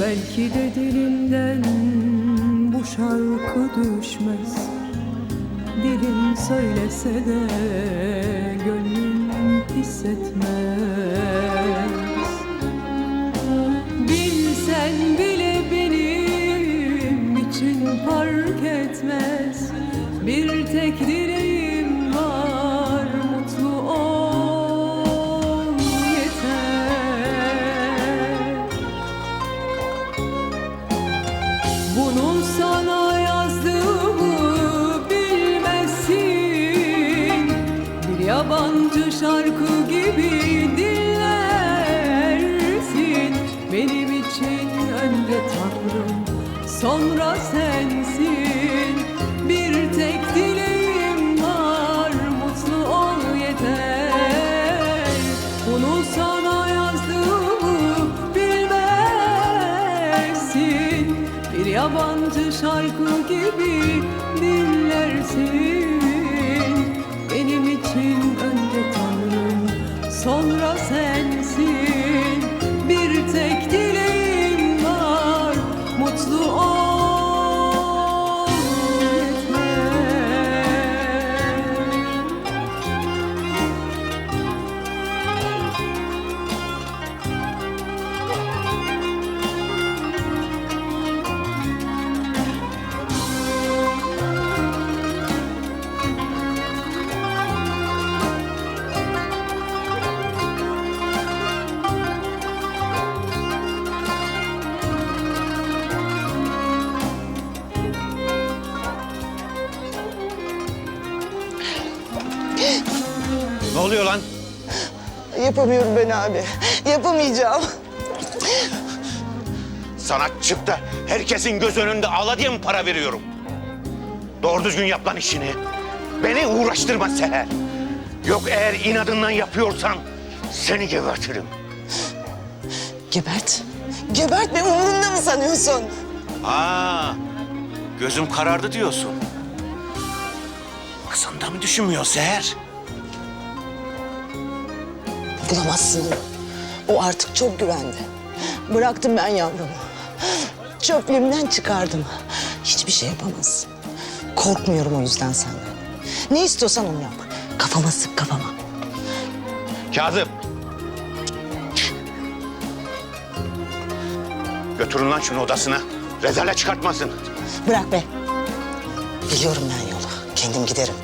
Belki de dilimden bu şarkı düşmez. Dilim söylese de gönlüm hissetmez. Bilsen bile benim için fark etmez Bunu sana yazdığımı bilmezsin Bir yabancı şarkı gibi dinlersin. Benim için önce Tanrım sonra sensin yabancı şarkı gibi dinlersin Ne oluyor lan? Yapamıyorum ben abi. Yapamayacağım. Sanat çık da herkesin göz önünde ağla diye mi para veriyorum? Doğru düzgün yap lan işini. Beni uğraştırma Seher. Yok eğer inadından yapıyorsan seni gebertirim. Gebert. Gebert beni umurunda mı sanıyorsun? Aa, gözüm karardı diyorsun. Kızın da mı düşünmüyor Seher? Bulamazsın onu. O artık çok güvende. Bıraktım ben yavrumu. Çöplüğümden çıkardım. Hiçbir şey yapamaz. Korkmuyorum o yüzden senden. Ne istiyorsan onu yap. Kafama sık kafama. Kazım. Götürün lan şunu odasına. Rezalet çıkartmasın. Bırak be. Biliyorum ben yolu. Kendim giderim.